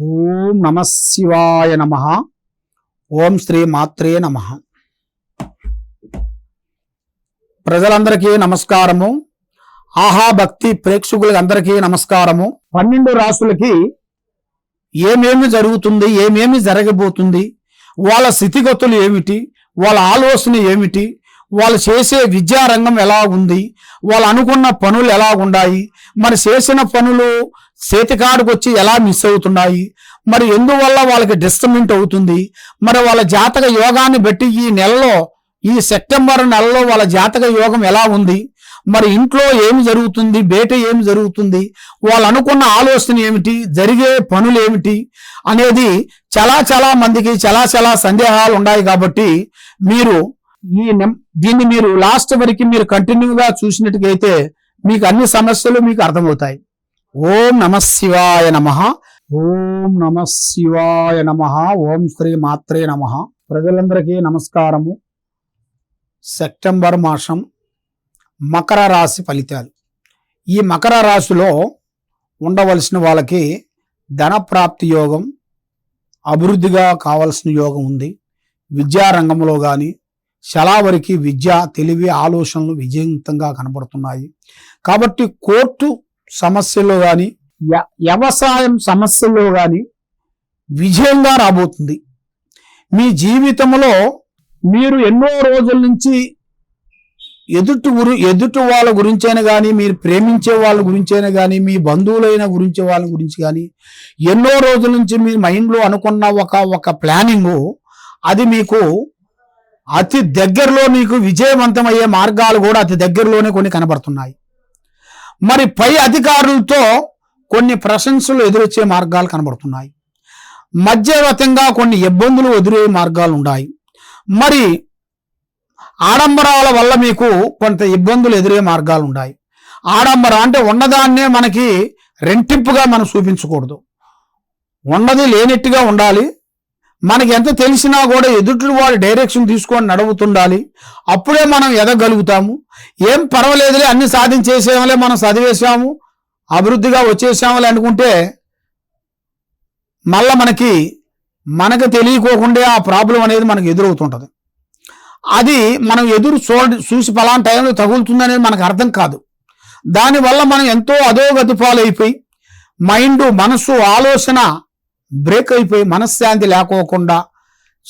ఓం నమ శివాయ నమ. ఓం శ్రీ మాత్రే నమ. ప్రజలందరికీ నమస్కారము. ఆహా భక్తి ప్రేక్షకులందరికీ నమస్కారము. పన్నెండు రాసులకి ఏమేమి జరుగుతుంది ఏమేమి జరగబోతుంది వాళ్ళ స్థితిగతులు ఏమిటి వాళ్ళ ఆలోచన ఏమిటి వాళ్ళు చేసే విద్యారంగం ఎలా ఉంది వాళ్ళు అనుకున్న పనులు ఎలా ఉన్నాయి మరి చేసిన పనులు చేతికాడికి వచ్చి ఎలా మిస్ అవుతున్నాయి? మరి ఎందువల్ల వాళ్ళకి డిస్టర్బెంట్ అవుతుంది? మరి వాళ్ళ జాతక యోగాన్ని బట్టి ఈ నెలలో ఈ సెప్టెంబర్ నెలలో వాళ్ళ జాతక యోగం ఎలా ఉంది? మరి ఇంట్లో ఏమి జరుగుతుంది? బయట ఏమి జరుగుతుంది? వాళ్ళు అనుకున్న ఆలోచన ఏమిటి? జరిగే పనులు ఏమిటి? అనేది చాలా చాలా మందికి చాలా చాలా సందేహాలు ఉన్నాయి కాబట్టి మీరు ఈ దీన్ని మీరు లాస్ట్ వరకు మీరు కంటిన్యూగా చూసినట్టుగైతే మీకు అన్ని సమస్యలు మీకు అర్థమవుతాయి. ఓం నమ శివాయ నమ. ఓం నమ శివాయ నమ. ఓం శ్రీ మాత్రే నమ. ప్రజలందరికీ నమస్కారము. సెప్టెంబర్ మాసం మకర రాశి ఫలితాలు. ఈ మకర రాశిలో ఉండవలసిన వాళ్ళకి ధన ప్రాప్తి యోగం అభివృద్ధిగా కావలసిన యోగం ఉంది. విద్యారంగంలో కానీ చాలా విద్య తెలివి ఆలోచనలు విజయవంతంగా కనబడుతున్నాయి. కాబట్టి కోర్టు సమస్యల్లో కానీ వ్యవసాయం సమస్యల్లో కానీ విజయంగా రాబోతుంది. మీ జీవితంలో మీరు ఎన్నో రోజుల నుంచి ఎదుటి గురి ఎదుటి వాళ్ళ గురించైనా కానీ మీరు ప్రేమించే వాళ్ళ గురించైనా కానీ మీ బంధువులైన గురించే వాళ్ళ గురించి కానీ ఎన్నో రోజుల నుంచి మీ మైండ్లో అనుకున్న ఒక ఒక ప్లానింగ్ అది మీకు అతి దగ్గరలో మీకు విజయవంతమయ్యే మార్గాలు కూడా అతి దగ్గరలోనే కొన్ని కనబడుతున్నాయి. మరి పై అధికారులతో కొన్ని ప్రశంసలు ఎదురొచ్చే మార్గాలు కనబడుతున్నాయి. మధ్యవతంగా కొన్ని ఇబ్బందులు ఎదురయ్యే మార్గాలు ఉన్నాయి. మరి ఆడంబరాల వల్ల మీకు కొంత ఇబ్బందులు ఎదురే మార్గాలు ఉన్నాయి. ఆడంబరం అంటే ఉన్నదాన్నే మనకి రెంటింపుగా మనం చూపించకూడదు. ఉన్నది లేనట్టుగా ఉండాలి. మనకి ఎంత తెలిసినా కూడా ఎదుటి వాడు డైరెక్షన్ తీసుకొని నడుపుతుండాలి. అప్పుడే మనం ఎదగలుగుతాము. ఏం పర్వాలేదులే అన్ని సాధించేసేమలే మనం చదివేసాము అభివృద్ధిగా వచ్చేసాములే అనుకుంటే మళ్ళా మనకి మనకు తెలియకోకుండా ఆ ప్రాబ్లం అనేది మనకు ఎదురవుతుంటుంది. అది మనం ఎదురు చూడ చూసి పలానా టైంలో తగులుతుంది అనేది మనకు అర్థం కాదు. దానివల్ల మనం ఎంతో అధోగతి పాలైపోయి మైండ్ మనసు ఆలోచన బ్రేక్ అయిపోయి మనశ్శాంతి లేకోకుండా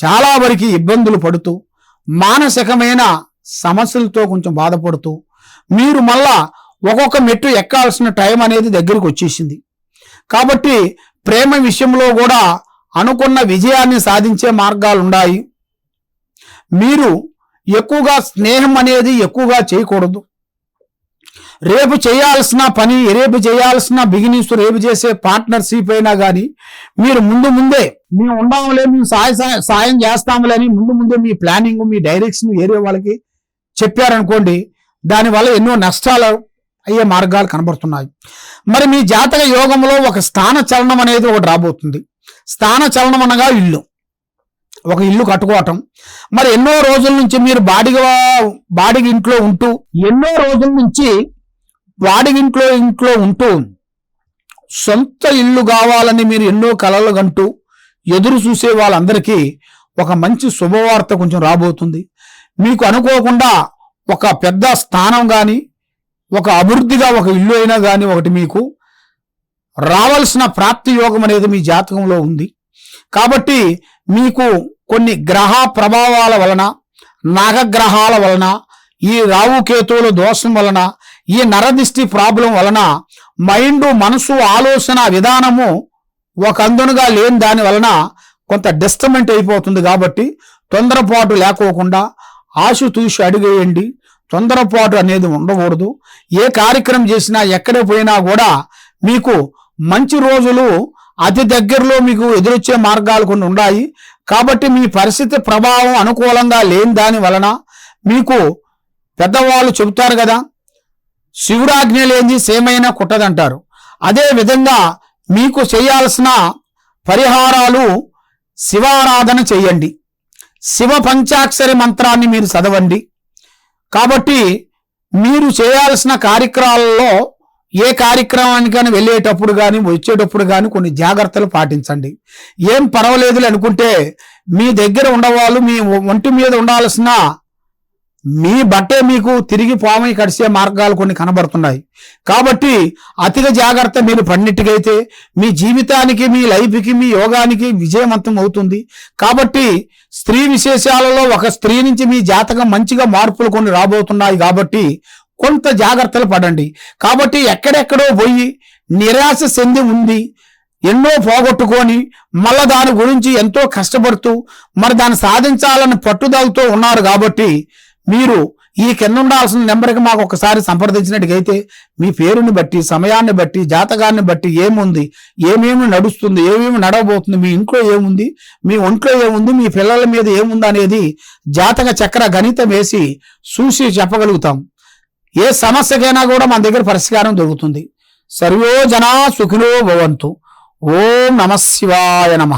చాలా వరకు ఇబ్బందులు పడుతూ మానసికమైన సమస్యలతో కొంచెం బాధపడుతూ మీరు మళ్ళా ఒక్కొక్క మెట్టు ఎక్కాల్సిన టైం అనేది దగ్గరికి వచ్చేసింది. కాబట్టి ప్రేమ విషయంలో కూడా అనుకున్న విజయాన్ని సాధించే మార్గాలు ఉన్నాయి. మీరు ఎక్కువగా స్నేహం అనేది ఎక్కువగా చేయకూడదు. రేపు చేయాల్సిన పని రేపు చేయాల్సిన బిగినింగ్స్ రేపు చేసే పార్ట్నర్షిప్ అయినా కానీ మీరు ముందు ముందే మేము ఉండాములే మేము సాయ సాయం చేస్తాములే అని ముందు ముందే మీ ప్లానింగ్ మీ డైరెక్షన్ ఏరియా వాళ్ళకి చెప్పారనుకోండి దానివల్ల ఎన్నో నష్టాలు అయ్యే మార్గాలు కనబడుతున్నాయి. మరి మీ జాతక యోగంలో ఒక స్థాన చలనం అనేది ఒకటి రాబోతుంది. స్థాన చలనం అనగా ఇల్లు. ఒక ఇల్లు కట్టుకోవటం. మరి ఎన్నో రోజుల నుంచి మీరు బాడిగ బాడిగ ఇంట్లో ఉంటూ ఎన్నో రోజుల నుంచి వాడి ఇంట్లో ఇంట్లో ఉంటూ సొంత ఇల్లు కావాలని మీరు ఎన్నో కలలు కంటూ ఎదురు చూసే వాళ్ళందరికీ ఒక మంచి శుభవార్త కొంచెం రాబోతుంది. మీకు అనుకోకుండా ఒక పెద్ద స్థానం కానీ ఒక అభివృద్ధిగా ఒక ఇల్లు అయినా కానీ ఒకటి మీకు రావాల్సిన ప్రాప్తి యోగం అనేది మీ జాతకంలో ఉంది. కాబట్టి మీకు కొన్ని గ్రహ ప్రభావాల వలన నాగగ్రహాల వలన ఈ రావుకేతువుల దోషం వలన ఈ నరదిష్టి ప్రాబ్లం వలన మైండ్ మనసు ఆలోచన విధానము ఒక అందునుగా లేని దాని వలన కొంత డిస్టర్మెంట్ అయిపోతుంది కాబట్టి తొందరపాటు లేకోకుండా ఆశుతూషి అడిగేయండి. తొందరపాటు అనేది ఉండకూడదు. ఏ కార్యక్రమం చేసినా ఎక్కడ పోయినా కూడా మీకు మంచి రోజులు అతి దగ్గరలో మీకు ఎదురొచ్చే మార్గాలు కొన్ని ఉన్నాయి కాబట్టి మీ పరిస్థితి ప్రభావం అనుకూలంగా లేని దాని వలన మీకు పెద్దవాళ్ళు చెబుతారు కదా శివుడాజ్ఞ లేని సేమైనా కుట్టదంటారు. అదే విధంగా మీకు చేయాల్సిన పరిహారాలు శివారాధన చేయండి. శివ పంచాక్షరి మంత్రాన్ని మీరు చదవండి. కాబట్టి మీరు చేయాల్సిన కార్యక్రమాలలో ఏ కార్యక్రమానికైనా వెళ్ళేటప్పుడు కానీ వచ్చేటప్పుడు కానీ కొన్ని జాగ్రత్తలు పాటించండి. ఏం పర్వాలేదు అనుకుంటే మీ దగ్గర ఉండవాళ్ళు మీ ఒంటి మీద ఉండాల్సిన మీ బట్టే మీకు తిరిగి పామై కడిసే మార్గాలు కొన్ని కనబడుతున్నాయి. కాబట్టి అతిగా జాగ్రత్త మీరు పడినట్టుగైతే మీ జీవితానికి మీ లైఫ్కి మీ యోగానికి విజయవంతం అవుతుంది. కాబట్టి స్త్రీ విశేషాలలో ఒక స్త్రీ నుంచి మీ జాతకం మంచిగా మార్పులు కొన్ని రాబోతున్నాయి కాబట్టి కొంత జాగ్రత్తలు పడండి. కాబట్టి ఎక్కడెక్కడో పోయి నిరాశ చెంది ఉంది ఎన్నో పోగొట్టుకొని మళ్ళా దాని గురించి ఎంతో కష్టపడుతూ మరి దాన్ని సాధించాలని పట్టుదలతో ఉన్నారు కాబట్టి మీరు ఈ కింద ఉండాల్సిన నెంబర్కి మాకు ఒకసారి సంప్రదించినట్టుగైతే మీ పేరుని బట్టి సమయాన్ని బట్టి జాతకాన్ని బట్టి ఏముంది ఏమేమి నడుస్తుంది ఏమేమి నడవబోతుంది మీ ఇంట్లో ఏముంది మీ ఒంట్లో ఏముంది మీ పిల్లల మీద ఏముంది అనేది జాతక చక్ర గణితం వేసి చూసి చెప్పగలుగుతాం. ఏ సమస్యకైనా కూడా మన దగ్గర పరిష్కారం దొరుకుతుంది. సర్వో జనా సుఖినో భవంతు. ఓం నమ శివాయ నమ.